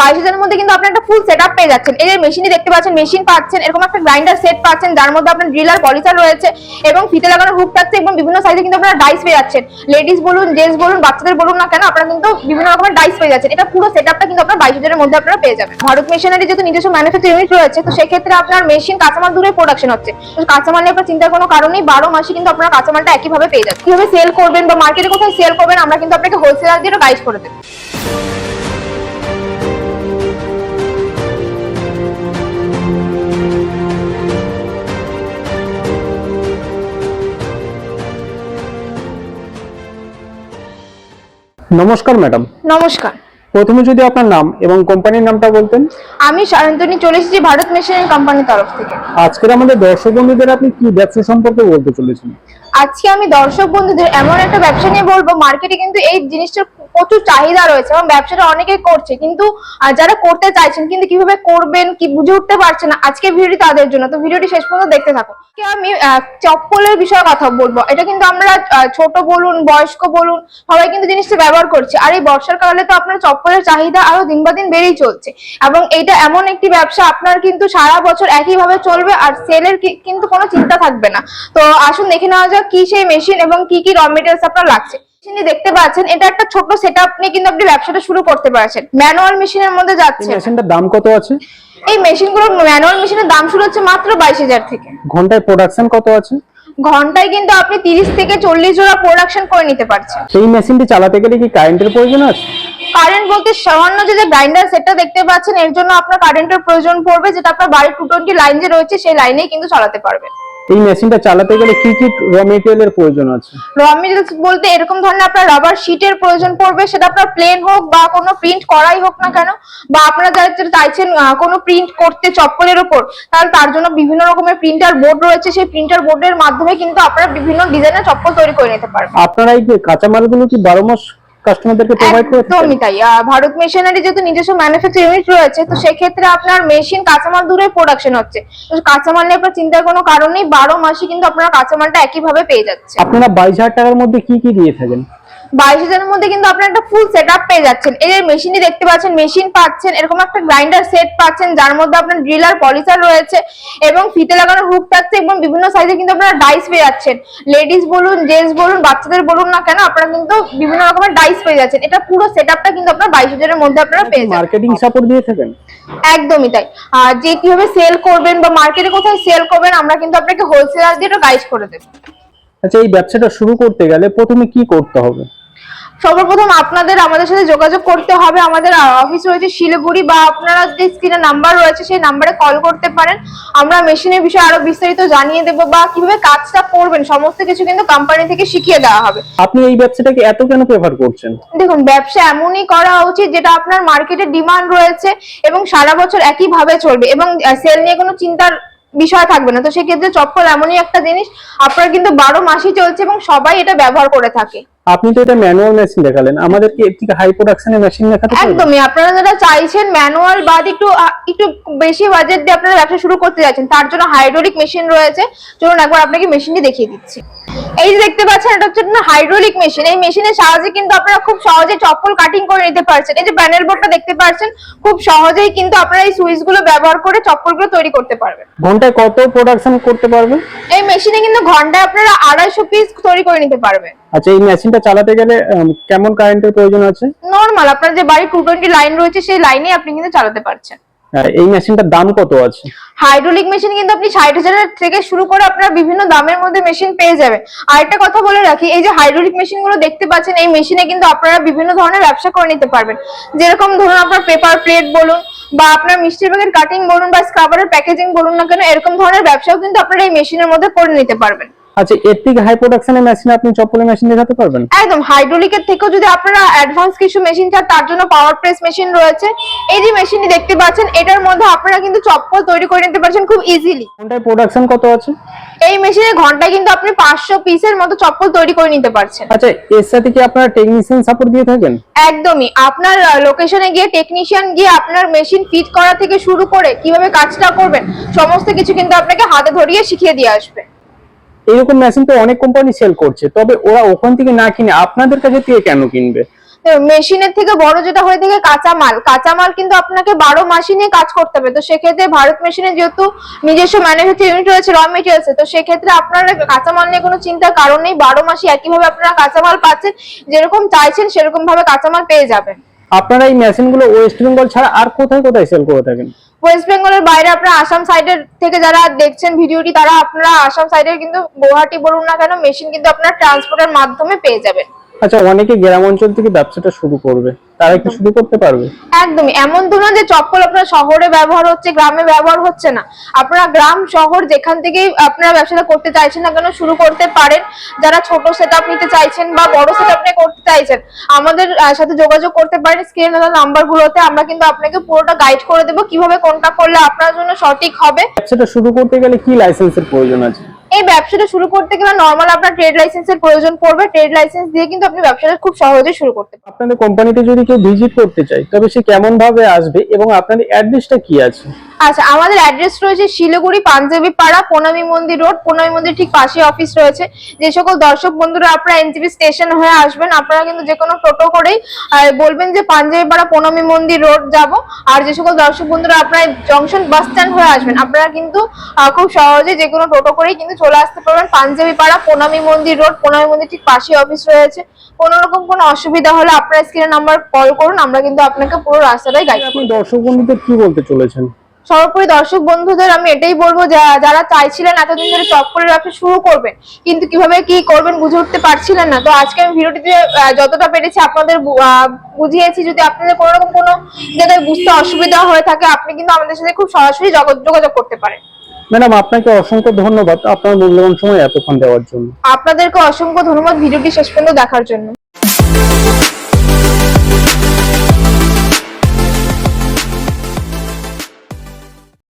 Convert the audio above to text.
বাইশ হাজারের মধ্যে কিন্তু আপনি একটা ফুল সেট আপ পেয়ে যাচ্ছেন। এই যে মেশিনই দেখতে পাচ্ছেন মেশিন পাচ্ছেন, এরকম একটা গ্রাইন্ডার সেট পাচ্ছেন, যার মধ্যে আপনার ড্রিলার পলিসার রয়েছে এবং ফিতে লাগানো হুক থাকছে এবং বিভিন্ন সাইজে কিন্তু আপনারা ডাইস পেয়ে যাচ্ছেন। লেডিস বলুন জেন্টস বলুন, বাচ্চাদের বলুন না কেন, আপনারা কিন্তু বিভিন্ন রকমের ডাইস পেয়ে যাচ্ছেন। এটা পুরো সেট কিন্তু আপনার বাইশ হাজারের মধ্যে আপনারা পেয়ে যাবেন। ভারত মেশিনারি যেহেতু নিজস্ব ম্যানুফ্যাকচার ইউনিট রয়েছে, তো সেক্ষেত্রে আপনার মেশিন কাঁচামাল দূরে প্রোডাকশন হচ্ছে। তো কাঁচামাল নিয়ে আপনার চিন্তার কোনো কারণেই বারো মাসে কিন্তু আপনারা কাঁচামালটা একইভাবে পেয়ে যাচ্ছেন। কীভাবে সেল করবেন বা মার্কেটে কোথায় সেল করবেন, আমরা কিন্তু আপনাকে হোলসেলার দিয়ে গাইড করে দেবো। নমস্কার ম্যাডাম। নমস্কার। প্রথমে যদি আপনার নাম এবং কোম্পানির নামটা বলতেন। আমি সায়ন্তনী চলে এসেছি ভারত মেশিনারি কোম্পানির তরফ থেকে। আজকের আমাদের দর্শক বন্ধুদের আপনি কি ব্যবসা সম্পর্কে বলতে চলেছেন? আজকে আমি দর্শক বন্ধুদের এমন একটা ব্যবসা নিয়ে বলব মার্কেটে কিন্তু এই জিনিসটার প্রচুর চাহিদা রয়েছে এবং ব্যবসাটা অনেকেই করছে। কিন্তু যারা করতে চাইছেন, কিন্তু কীভাবে করবেন, কি বুঝে উঠতে পারছে না আজকে ভিডিওটি তাদের জন্য। তো ভিডিওটি শেষ পর্যন্ত দেখতে থাকো আজকে আমি চপ্পলের বিষয়ে কথা বলব। এটা কিন্তু আমরা ছোট বলুন, বয়স্ক বলুন, সবাই কিন্তু জিনিসটা ব্যবহার করছে। আর এই বর্ষার কালে তো আপনার চপ্পলের চাহিদা আরও দিন বা দিন বেড়েই চলছে। এবং এটা এমন একটি ব্যবসা, আপনার কিন্তু সারা বছর একইভাবে চলবে আর সেলের কিন্তু কোনো চিন্তা থাকবে না। তো আসুন দেখে নেওয়া যাক কি সেই মেশিন এবং কি কি র মেটেরিয়ালস আপনার লাগছে। মেশিনে দেখতে পাচ্ছেন এটা একটা ছোট সেট আপ নিয়ে কিন্তু আপনি ব্যবসাটা শুরু করতে পারছেন। ম্যানুয়াল মেশিনের মধ্যে যাচ্ছে। মেশিনটার দাম কত আছে? এই মেশিনগুলোর ম্যানুয়াল মেশিনের দাম শুরু হচ্ছে মাত্র বাইশ হাজার থেকে। ঘন্টায় প্রোডাকশন কত আছে? ঘন্টায় কিন্তু আপনি তিরিশ থেকে চল্লিশ জোড়া প্রোডাকশন করে নিতে পারছেন। সেই মেশিনটি চালাতে গেলে কি কারেন্টের প্রয়োজন আছে? কারেন্ট বলতে সামান্য যে গ্রাইন্ডার সেটটা দেখতে পাচ্ছেন এর জন্য আপনার কারেন্টের প্রয়োজন পড়বে যেটা আপনার বাড়ির টু টোয়েন্টি লাইন যে রয়েছে সেই লাইনেই কিন্তু চালাতে পারবেন। এই মেশিনটা চালাতে গেলে কি কি র মেটেরিয়ালের প্রয়োজন আছে? র মেটেরিয়ালস বলতে এরকম ধরনের আপনার রাবার শিটের প্রয়োজন পড়বে সেটা আপনার প্লেন হোক বা কোনো প্রিন্ট করাই হোক না কেন বা আপনারা যারা চাইছেন কোনো প্রিন্ট করতে চপ্পলের উপর তাহলে তার জন্য বিভিন্ন রকমের প্রিন্টার বোর্ড রয়েছে সেই প্রিন্টার বোর্ডের মাধ্যমে কিন্তু আপনারা বিভিন্ন ডিজাইনের চপ্পল তৈরি করে নিতে পারবেন। আপনারা এই যে কাঁচামালগুলো কি বারো মাস কাস্টমারদেরকে প্রোভাইড করে একদমই তাই। ভারত মেশিনারি যেহেতু নিজস্ব ম্যানুফ্যাকচার ইউনিট রয়েছে তো সেক্ষেত্রে আপনার মেশিন কাঁচামাল দূরে প্রোডাকশন হচ্ছে। তো কাঁচামাল নিয়ে আপনার চিন্তার কোনো কারণ নেই বারো মাসে কিন্তু আপনারা কাঁচামালটা একইভাবে পেয়ে যাচ্ছে। আপনারা বাইশ হাজার টাকার মধ্যে কি কি দিয়ে থাকেন? বাইশ হাজারের মধ্যে কিন্তু আপনার একটা ফুল সেট পেয়ে যাচ্ছেন। এই যে মেশিনই দেখতে পাচ্ছেন মেশিন পাচ্ছেন এরকম একটা গ্রাইন্ডার সেট পাচ্ছেন যার মধ্যে আপনার ড্রিলার পলিসার রয়েছে এবং ফিতে লাগানো হুক থাকছে এবং বিভিন্ন সাইজে কিন্তু আপনারা ডাইস পেয়ে যাচ্ছেন। লেডিস বলুন জেন্টস বলুন বাচ্চাদের বলুন না কেন আপনারা কিন্তু বিভিন্ন রকমের ডাইস পেয়ে যাচ্ছেন। এটা পুরো সেট কিন্তু আপনার বাইশ হাজারের মধ্যে আপনারা পেয়ে যাচ্ছেন মার্কেটিং সাপোর্ট দিয়ে থাকেন? একদমই তাই। আর যে কীভাবে সেল করবেন বা মার্কেটে কোথায় সেল করবেন আমরা কিন্তু আপনাকে হোলসেলার দিয়ে গাইড করে দেবো। আচ্ছা এই ব্যবসাটা শুরু করতে গেলে প্রথমে কি করতে হবে? সর্বপ্রথম আপনাদের আমাদের সাথে যোগাযোগ করতে হবে। আমাদের অফিস রয়েছে শিলিগুড়ি বা আপনারা যে স্ক্রিনে নাম্বার রয়েছে সেই নাম্বারে কল করতে পারেন। আমরা মেশিনের বিষয়ে আরও বিস্তারিত জানিয়ে দেবো বা কীভাবে কাজটা করবেন সমস্ত কিছু কিন্তু কোম্পানি থেকে শিখিয়ে দেওয়া হবে। আপনি এই ব্যবসাটাকে এত কেন প্রেফার করছেন? দেখুন ব্যবসা এমনই করা উচিত যেটা আপনার মার্কেটে ডিমান্ড রয়েছে এবং সারা বছর একই ভাবে চলবে এবং সেল নিয়ে কোনো চিন্তার বিষয় থাকবে না। তো সেক্ষেত্রে চপ্পল এমনই একটা জিনিস আপনার কিন্তু বারো মাসই চলছে এবং সবাই এটা ব্যবহার করে থাকে। আপনি তো এটা ম্যানুয়াল মেশিন দেখালেন। আমাদেরকে এর থেকে হাই প্রোডাকশনের মেশিন দেখাতে একদমই। আপনারা যারা চাইছেন ম্যানুয়াল বা একটু একটু বেশি বাজেট দিয়ে আপনারা ব্যবসা শুরু করতে যাচ্ছেন তার জন্য হাইড্রোলিক মেশিন রয়েছে। চলুন একবার আপনাকে মেশিনটি দেখিয়ে দিচ্ছি। এই যে দেখতে পাচ্ছেন এটা হচ্ছে হাইড্রোলিক মেশিন এই মেশিনের সাহায্যে কিন্তু আপনারা খুব সহজে চপ্পল কাটিং করে নিতে পারছেন। এই যে প্যানেল বোর্ডটা দেখতে পাচ্ছেন খুব সহজেই কিন্তু আপনারা এই সুইচগুলো ব্যবহার করে চপ্পলগুলো তৈরি করতে পারবেন। ঘন্টায় কত প্রোডাকশন করতে পারবেন? এই মেশিনে কিন্তু ঘন্টায় আপনারা আড়াইশো পিস তৈরি করে নিতে পারবেন। আচ্ছা এই মেশিনটা চালাতে গেলে কেমন কারেন্টের প্রয়োজন আছে? নরমাল আপনার যে বাড়ির টু টোয়েন্টি লাইন রয়েছে সেই লাইনে আপনি কিন্তু চালাতে পারছেন। এই মেশিনটার দাম কত আছে? হাইড্রোলিক মেশিন কিন্তু আপনি ষাট হাজারের থেকে শুরু করে আপনার বিভিন্ন দামের মধ্যে মেশিন পেয়ে যাবেন। আর একটা কথা বলে রাখি এই যে হাইড্রোলিক মেশিনগুলো দেখতে পাচ্ছেন এই মেশিনে কিন্তু আপনারা বিভিন্ন ধরনের ব্যবসা করে নিতে পারবেন। যেরকম ধরুন আপনার পেপার প্লেট বলুন বা আপনার মিষ্টির ব্যাগের কাটিং বলুন বা স্ক্রাবারের প্যাকেজিং বলুন না কেন এরকম ধরনের ব্যবসাও কিন্তু আপনারা এই মেশিনের মধ্যে করে নিতে পারবেন। আচ্ছা এর থেকে হাই প্রোডাকশনের মেশিন আপনি চপ্পলের মেশিন দেখাতে পারবেন? একদম হাইড্রোলিকের থেকেও যদি আপনারা অ্যাডভান্স কিছু মেশিন চান তার জন্য পাওয়ার প্রেস মেশিন রয়েছে। এই যে মেশিনটি দেখতে পাচ্ছেন এটার মধ্যে আপনারা কিন্তু চপ্পল তৈরি করে নিতে পারছেন খুব ইজিলি ঘন্টায় প্রোডাকশন কত আছে? এই মেশিনে ঘন্টায় কিন্তু আপনি পাঁচশো পিসের মতো চপ্পল তৈরি করে নিতে পারছেন। আচ্ছা এর সাথে কি আপনারা টেকনিশিয়ান সাপোর্ট দিয়ে থাকেন? একদমই আপনার লোকেশনে গিয়ে টেকনিশিয়ান গিয়ে আপনার মেশিন ফিট করা থেকে শুরু করে কীভাবে কাজটা করবেন সমস্ত কিছু কিন্তু আপনাকে হাতে ধরিয়ে শিখিয়ে দিয়ে আসবে। এরকম মেশিন তো অনেক কোম্পানি সেল করছে। তবে ওরা ওখান থেকে না কিনে আপনাদের কাছে থেকে কেন কিনবে? মেশিনের থেকে বড় যেটা হয়ে থাকে কাঁচামাল কাঁচামাল কিন্তু আপনাকে বারো মাসই নিয়ে কাজ করতে হবে। তো সেক্ষেত্রে ভারত মেশিনে যেহেতু নিজস্ব ম্যানুফ্যাকচার ইউনিট রয়েছে র মেটেরিয়ালস তো সেক্ষেত্রে আপনারা কাঁচামাল নিয়ে কোনো চিন্তার কারণ নেই। বারো মাসই একইভাবে আপনারা কাঁচামাল পাচ্ছেন। যেরকম চাইছেন সেরকম ভাবে কাঁচামাল পেয়ে যাবেন। আপনারা এই মেশিনগুলো ওয়েস্ট বেঙ্গল ছাড়া আর কোথায় কোথায় সেল করে থাকেন? ওয়েস্ট বেঙ্গলের বাইরে আপনারা আসাম সাইডের থেকে যারা দেখছেন ভিডিওটি তারা আপনারা আসাম সাইডের কিন্তু গুয়াহাটি বলুন না কেন মেশিন কিন্তু আপনারা ট্রান্সপোর্টের মাধ্যমে পেয়ে যাবেন। আচ্ছা অনেকে গ্রাম অঞ্চল থেকে ব্যবসাটা শুরু করবে। তারা কি শুরু করতে পারবে। একদমই। এমন তো না যে চপ্পল আপনার শহরে ব্যবহার হচ্ছে গ্রামে ব্যবহার হচ্ছে না। আপনারা গ্রাম শহর যেখান থেকেই আপনারা ব্যবসাটা করতে চাইছেন না কেন শুরু করতে পারেন। যারা ছোট সেট নিতে চাইছেন বা বড় সেট নিয়ে করতে চাইছেন আমাদের সাথে যোগাযোগ করতে পারেন স্ক্রিনে দেওয়া নাম্বার গুলোতে আমরা কিন্তু আপনাকে পুরোটা গাইড করে দেবো কীভাবে কোনটা করলে আপনার জন্য সঠিক হবে। ব্যবসাটা শুরু করতে গেলে কি লাইসেন্সের প্রয়োজন আছে? এই ব্যবসাটা শুরু করতে গেলে নর্মাল আপনার ট্রেড লাইসেন্সের প্রয়োজন পড়বে। ট্রেড লাইসেন্স দিয়ে কিন্তু আপনি ব্যবসাটা খুব সহজেই শুরু করতে পারেন আপনাদের কোম্পানিতে যদি কেউ ভিজিট করতে চায় তবে সে কেমন ভাবে আসবে এবং আপনার অ্যাড্রেসটা কি আছে? আচ্ছা আমাদের অ্যাড্রেস রয়েছে শিলিগুড়ি পাঞ্জাবি পাড়া প্রণামী মন্দির রোড প্রণামী মন্দির ঠিক পাশে অফিস রয়েছে। যে সকল দর্শক বন্ধুরা আপনারা এনজিপি স্টেশন হয়ে আসবেন আপনারা কিন্তু যে কোনো টোটো করেই বলবেন যে পাঞ্জাবি পাড়া প্রণামী মন্দির রোড যাব। আর যে সকল দর্শক বন্ধুরা আপনারা জংশন বাস স্ট্যান্ড হয়ে আসবেন আপনারা কিন্তু খুব সহজে যে কোনো টোটো করেই কিন্তু চলে আসতে পারবেন। পাঞ্জাবি পাড়া প্রণামী মন্দির রোড প্রণামী মন্দির ঠিক পাশে অফিস রয়েছে। কোনো রকম কোনো অসুবিধা হলে আপনারা স্ক্রিনে নাম্বার কল করুন আমরা কিন্তু আপনাকে পুরো রাস্তাটাই গাইড আপনি দর্শক বন্ধুদের কি বলতে চলেছেন? সর্বোপরি দর্শক বন্ধুদের আমি এটাই বলব যারা চাইছিলেন এতদিন ধরে চপ্পলের ব্যবসা শুরু করবেন কিন্তু কীভাবে কি করবেন বুঝে উঠতে পারছিলেন না। তো আজকে আমি ভিডিওটিতে যতটা পেরেছি আপনাদের বুঝিয়েছি যদি আপনাদের কোনো রকম কোনো জায়গায় বুঝতে অসুবিধা হয়ে থাকে আপনি কিন্তু আমাদের সাথে খুব সরাসরি যোগাযোগ করতে পারেন। ম্যাডাম আপনাকে অসংখ্য ধন্যবাদ আপনার মূল্যবান সময় এতক্ষণ দেওয়ার জন্য। আপনাদেরকে অসংখ্য ধন্যবাদ ভিডিওটি শেষ পর্যন্ত দেখার জন্য।